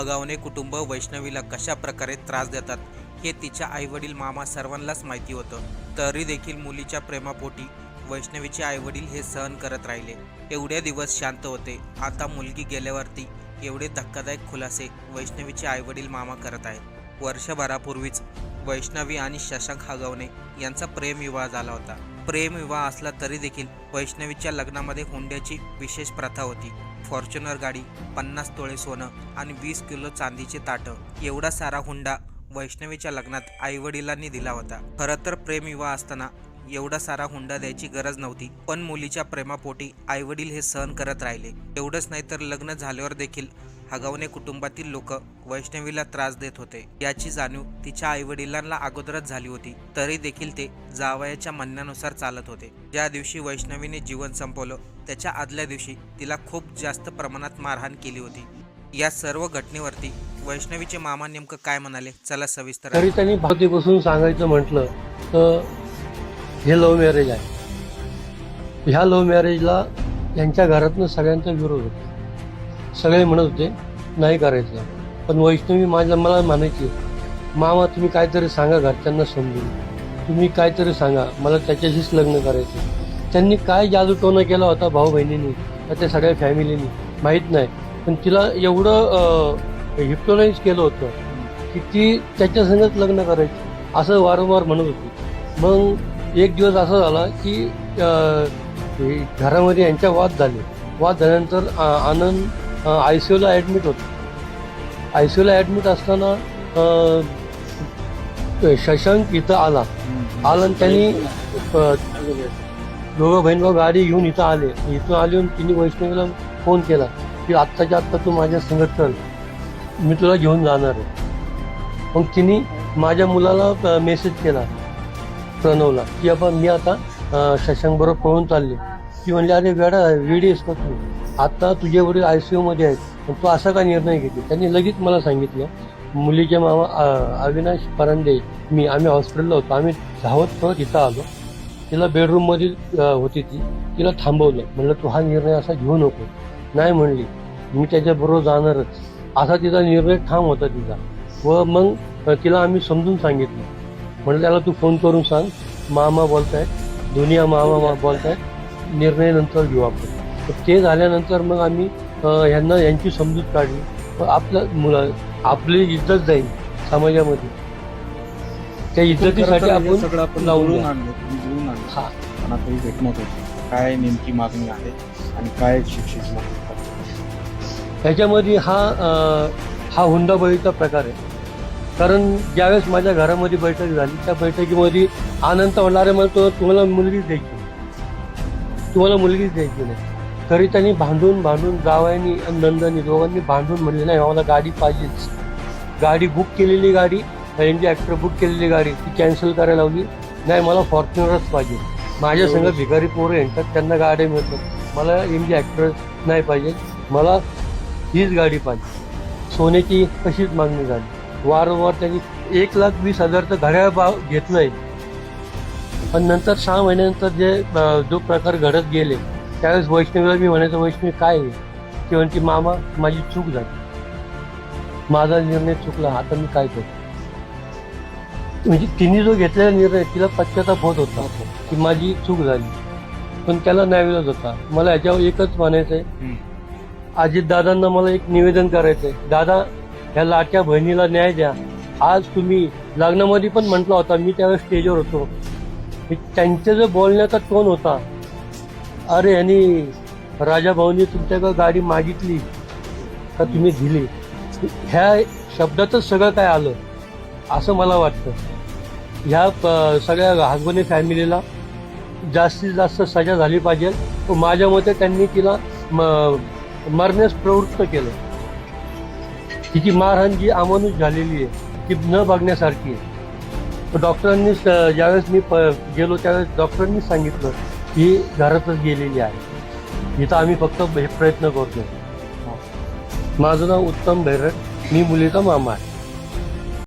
हगावणे कुटुंब वैष्णवीला कशा प्रकारे त्रास देतात हे तिच्या आईवडील मामा सर्वांनाच माहिती होतं. तरी देखील मुलीच्या प्रेमापोटी वैष्णवीचे आईवडील हे सहन करत राहिले. एवढे दिवस शांत होते. आता मुलगी गेल्यावरती एवढे धक्कादायक खुलासे वैष्णवीचे आईवडील मामा करत आहेत. वर्षभरापूर्वीच वैष्णवी आणि शशांक हगवणे यांचा प्रेमविवाह झाला होता. प्रेमविवाह असला तरी देखील वैष्णवीच्या लग्नामध्ये हुंड्याची विशेष प्रथा होती. फॉर्च्युनर गाडी पन्नास तोळे सोनं आणि वीस किलो चांदीचे ताटं. एवढा सारा हुंडा वैष्णवीच्या लग्नात आईवडिलांनी दिला होता. खरं तर प्रेमविवाह असताना एवढा सारा हुंडा द्यायची गरज नव्हती. पण मुलीच्या प्रेमापोटी आईवडील हे सहन करत राहिले. एवढंच नाही तर लग्न झाल्यावर देखील हगावणे कुटुंबातील लोक वैष्णवीला त्रास देत होते. याची जाणीव तिच्या आईवडिलांना अगोदरच झाली होती. तरी देखील ते जावयाच्या म्हणण्यानुसार चालत होते. ज्या दिवशी वैष्णवीने जीवन संपवलं त्याच्या आदल्या दिवशी तिला खूप जास्त प्रमाणात मारहाण केली होती. या सर्व घटनेवरती वैष्णवीचे मामा नेमकं काय म्हणाले? चला सविस्तर तरी त्यांनी भावतीपासून सांगायचं म्हटलं तर हे लव्ह मॅरेज आहे. ह्या लव्ह मॅरेजला यांच्या घरातनं सगळ्यांचा विरोध होता. सगळे म्हणत होते नाही करायचं. पण वैष्णवी माझ्या मला म्हणायची मामा तुम्ही काहीतरी सांगा घरच्यांना समजून. तुम्ही काहीतरी सांगा मला त्याच्याशीच लग्न करायचं त्यांनी काय जादूटोना केला होता भाऊ बहिणींनी त्या सगळ्या फॅमिलीनी? माहीत नाही. पण तिला एवढं हिप्टोनाइज केलं होतं की ती त्याच्यासंगच लग्न करायची. असं वारंवार म्हणत होती. मग एक दिवस असा झाला की घरामध्ये यांच्या वाद झाले. वाद झाल्यानंतर आनंद आय सी यूला ॲडमिट होता. आय सी यूला ॲडमिट असताना शशांक इथं आला. आला आणि त्यांनी दोघं बहीण भाऊ गाडी घेऊन इथं आले. इथून आले तिने वैष्णवीला फोन केला की आत्ताच्या आत्ता तू माझ्या संगत चल. मी तुला घेऊन जाणार आहे. मग तिने माझ्या मुलाला मेसेज केला. प्रणवला. की आपण मी आता शशांक बरोबर पळून चालले ती म्हणली अरे वेडा वेडी आहेस का तू? आता तुझे वडील आय सी यूमध्ये आहेत पण तू असा का निर्णय घेते त्यांनी लगेच मला सांगितलं मुलीचे मामा अविनाश परांडे मी आम्ही हॉस्पिटलला होतो. आम्ही धावत पळत इथं आलो. तिला बेडरूममध्ये होती ती. तिला थांबवलं. म्हणलं तू हा निर्णय असा घेऊ नको. नाही म्हणली. मी त्याच्याबरोबर जाणारच. असा तिचा निर्णय ठाम होता तिचा. व मग तिला आम्ही समजून सांगितलं. म्हणलं त्याला तू फोन करून सांग. मामा बोलतायत. दुनिया मामा मा- बोलतायत. निर्णय नंतर घेऊ आपण. तर ते झाल्यानंतर मग आम्ही ह्यांना यांची समजूत काढली. व आपलं मुलं आपली इज्जत जाईल समाजामध्ये. त्या इज्जतीसाठी आपण सगळं आपण लावून. आणलं जुळून आणलं. हा. पण आता ही भेटमत होती. काय नेमकी मागणी आहे आणि काय शिक्षेची मागणी ह्याच्यामध्ये हा हा हुंडाबळीचा प्रकार आहे. कारण ज्यावेळेस माझ्या घरामध्ये बैठक झाली त्या बैठकीमध्ये आनंद म्हणला अरे मला तो तुम्हाला मुलगीच द्यायची. तुम्हाला मुलगीच द्यायची नाही. तरी त्यांनी भांडून भांडून जावयानी आणि नंदनी दोघांनी भांडून म्हणले नाही मला गाडी पाहिजेच. गाडी बुक केलेली गाडी एम जी ॲक्टर बुक केलेली गाडी ती कॅन्सल करायला लावली. नाही मला फॉर्च्युनरच पाहिजे. माझ्या संघ भिकारी पोरं येतात त्यांना गाड्या मिळतात. मला एम जी ॲक्टर नाही पाहिजे. मला हीच गाडी पाहिजे. सोन्याची तशीच मागणी झाली. वारंवार त्यांनी एक लाख वीस हजारचं घड्याळ भाव घेतलंय पण नंतर सहा महिन्यानंतर जे जो प्रकार घडत गेले त्यावेळेस वैष्णवीला मी म्हणायचं वैष्णवी काय आहे? ती म्हणते मामा माझी चूक झाली. माझा निर्णय चुकला आता मी काय करू? म्हणजे तिने जो घेतलेला निर्णय तिला पश्चाताप होत होता की माझी चूक झाली. पण त्याला न्यायविरोध होता. मला याच्यावर एकच म्हणायचं आहे अजितदादांना मला एक निवेदन करायचंय. दादा ह्या लाटक्या बहिणीला न्याय द्या. आज तुम्ही लग्नामध्ये पण म्हटला होता मी त्यावेळेस स्टेजवर होतो. की त्यांचं जो बोलण्याचा टोन होता अरे यांनी राजा भाऊनी तुमच्याकडे गाडी मागितली का तुम्ही दिली? ह्या शब्दातच सगळं काय आलं असं मला वाटतं. ह्या प- सगळ्या हागवणे फॅमिलीला जास्तीत जास्त सजा झाली पाहिजे. माझ्या मते त्यांनी तिला म- मरण्यास प्रवृत्त केलं. तिची मारहाण जी अमानुष झालेली आहे ती न बघण्यासारखी आहे. तर डॉक्टरांनी स- ज्यावेळेस मी प गेलो त्यावेळेस डॉक्टरांनी सांगितलं की घरातच गेलेली आहे. इथं आम्ही फक्त हे प्रयत्न करतो माझं नाव उत्तम भैरट मी मुलीचा मामा आहे.